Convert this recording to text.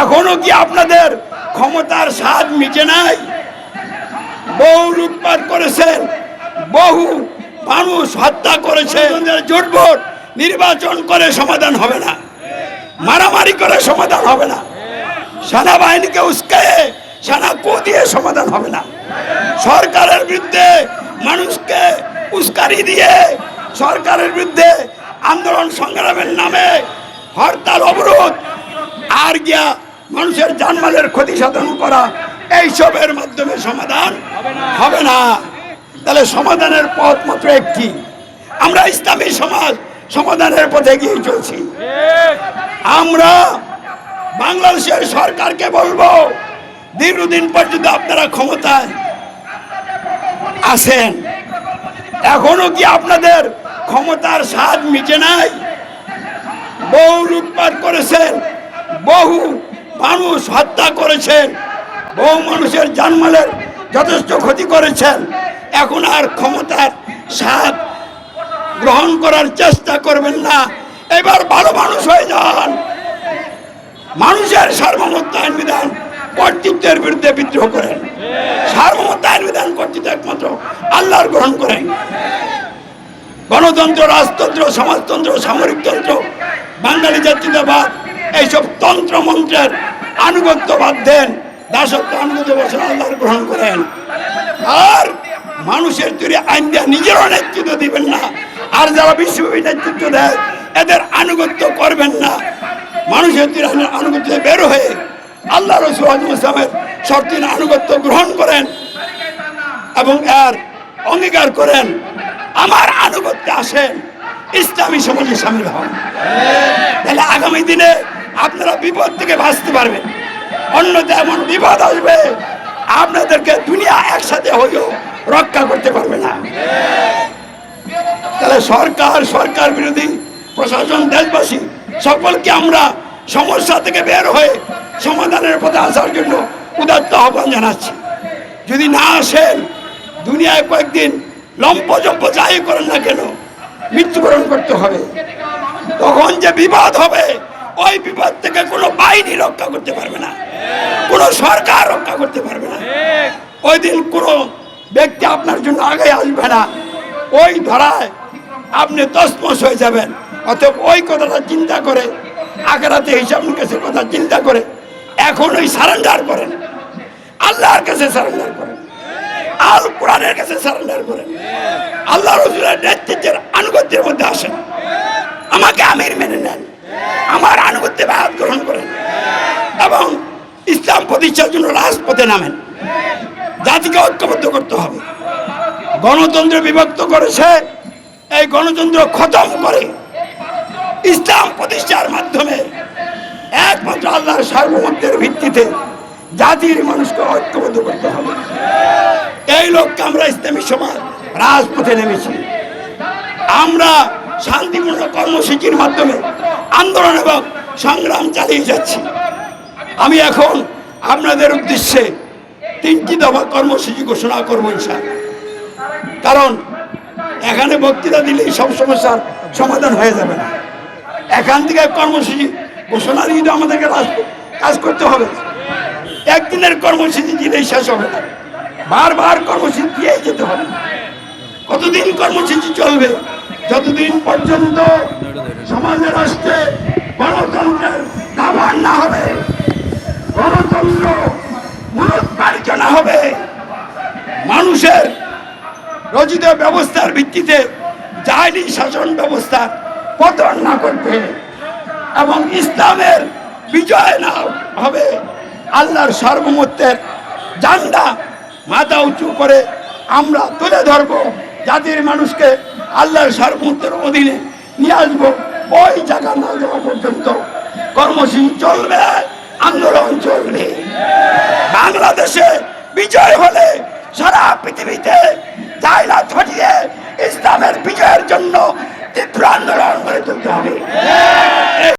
এখনও কি আপনাদের ক্ষমতার স্বাদ মিটে নাই? বহু লুটপাট করেছেন বহু মানুষ হত্যা করেছে। জোটভোট নির্বাচন করে সমাধান হবে না। মারামারি করে সমাধান হবে না। সেনাবাহিনীকে উস্কায়ে সেনা কো দিয়ে সমাধান হবে না। সরকারের বিরুদ্ধে মানুষকে উস্কারি দিয়ে সরকারের বিরুদ্ধে আন্দোলন সংগ্রামের নামে হরতাল, অবরোধ আর গিয়া মানুষের জানমালের ক্ষতি সাধন করা, এইসবের মাধ্যমে সমাধান হবে না। তাহলে সমাধানের পথ মাত্র একটি। আমরা ইসলামী সমাজ সমাধানের পথে গিয়ে চলছি। আমরা বাংলাদেশের সরকারকে বলব, দীর্ঘদিন পর্যন্ত আপনারা ক্ষমতায় আছেন। এখনও কি আপনাদের ক্ষমতার স্বাদ মিটে নাই? বহু লুটপাট করেছেন। বহু মানুষ হত্যা করেছেন। বহু মানুষের জানমালের যথেষ্ট ক্ষতি করেছেন। এখন আর ক্ষমতার স্বাদ গ্রহণ করার চেষ্টা করবেন না। এবার ভালো মানুষ হয়ে যান। মানুষের সার্বভৌমত্ব আইন বিধান কর্তৃত্বের বিরুদ্ধে বিদ্রোহ করেন। সার্বভৌমত্ব আইন বিধান কর্তৃত্ব একমাত্র আল্লাহর গ্রহণ করেন। গণতন্ত্র, রাজতন্ত্র, সমাজতন্ত্র, সামরিকতন্ত্র, বাঙালি জাতীয়তাবাদ এইসব তন্ত্র মন্ত্রের আনুগত্যবাদ দেন, দাসত্ব আনুগত্য বসে আল্লাহর গ্রহণ করেন। আর মানুষের তৈরি আইন দেওয়া নিজেরও নেতৃত্ব দিবেন না। আর যারা বিশ্বব্যাপী নেতৃত্ব দেয়, এদের আনুগত্য করবেন না। মানুষের তৈরি আনুগত্য বের হয়ে আল্লাহ রসুল ইসলামের শর্তির আনুগত্য গ্রহণ করেন এবং এর অঙ্গীকার করেন। আমার আনুগত্যে আসেন, ইসলামী সমাজে সামিল হন। তাহলে আগামী দিনে আপনারা বিপদ থেকে বাঁচতে পারবেন। অন্যতে এমন বিপদ আসবে, আপনাদেরকে দুনিয়া একসাথে হয়েও রক্ষা করতে পারবে না। তাহলে সরকার সরকার বিরোধী, প্রশাসন, দেশবাসী, সকলকে আমরা সমস্যা থেকে বের হয়ে সমাধানের পথে আসার জন্য উদাত্ত আহ্বান জানাচ্ছি। যদি না আসেন, দুনিয়ায় কয়েকদিন লম্পজম্প যাই করেন না কেন, মৃত্যুবরণ করতে হবে। তখন যে বিবাদ হবে ওই বিপদ থেকে কোনো বাহিনী রক্ষা করতে পারবে না। কোনো সরকার রক্ষা করতে পারবে না। ওই দিন কোনো ব্যক্তি আপনার জন্য আগে আসবে না। ওই ধরায় আপনি তসমস হয়ে যাবেন। অতএব ওই কথাটা চিন্তা করে আখেরাতে হিসাব নিকাশের কথা চিন্তা করে, এখন ওই সারেন্ডার করেন। আল্লাহর কাছে সারেন্ডার করেন। আল কোরআনের কাছে সারেন্ডার করেন। আল্লাহ রসুলের নেতৃত্বের আনুগত্যের মধ্যে আসেন। আমাকে আমির আনুগত্যে ব্যাহাত গ্রহণ করেন এবং ইসলাম প্রতিষ্ঠার জন্য রাজপথে নামেন। জাতিকে ঐক্যবদ্ধ করতে হবে। গণতন্ত্র বিভক্ত করেছে, এই গণতন্ত্র খতম করে ইসলাম প্রতিষ্ঠার মাধ্যমে একমাত্র আল্লাহর সার্বভৌমত্বের ভিত্তিতে জাতির মানুষকে ঐক্যবদ্ধ করতে হবে। এই লক্ষ্যে আমরা ইসলামী সমাজ রাজপথে নেমেছি। আমরা শান্তিপূর্ণ কর্মসূচির মাধ্যমে আন্দোলন এবং সংগ্রাম চালিয়ে যাচ্ছি। আমি এখন আপনাদের উদ্দেশ্যে তিনটি দফা কর্মসূচি ঘোষণা করব ইনশাআল্লাহ। কারণ এখানে বক্তৃতা দিলেই সব সমস্যার সমাধান হয়ে যাবে না। এখান থেকে কর্মসূচি ঘোষণা দিয়ে আমাদেরকে কাজ করতে হবে। একদিনের কর্মসূচি দিলেই শেষ হবে না। বারবার কর্মসূচি দিয়েই যেতে হবে। কতদিন কর্মসূচি চলবে? যতদিন পর্যন্ত সমাজে রাষ্ট্রে গণতন্ত্রের দাবার না হবে গণতন্ত্র মনোৎপারিত না হবে মানুষের রচিত ব্যবস্থার ভিত্তিতে জাহিনী শাসন ব্যবস্থা পতন না করবে এবং ইসলামের বিজয় না হবে, আল্লাহর সার্বভৌমত্বের জান্ডা মাথা উঁচু করে আমরা তুলে ধরব, জাতির মানুষকে আল্লাহর সার্বভৌমত্বের অধীনে নিয়ে আসব, ওই জায়গা না যাওয়া পর্যন্ত। কর্মসূচি চলবে, আন্দোলন চলবে। বাংলাদেশে বিজয় হলে সারা পৃথিবীতে জায়গা ছড়িয়ে ইসলামের বিজয়ের জন্য তীব্র আন্দোলন করে তুলতে হবে।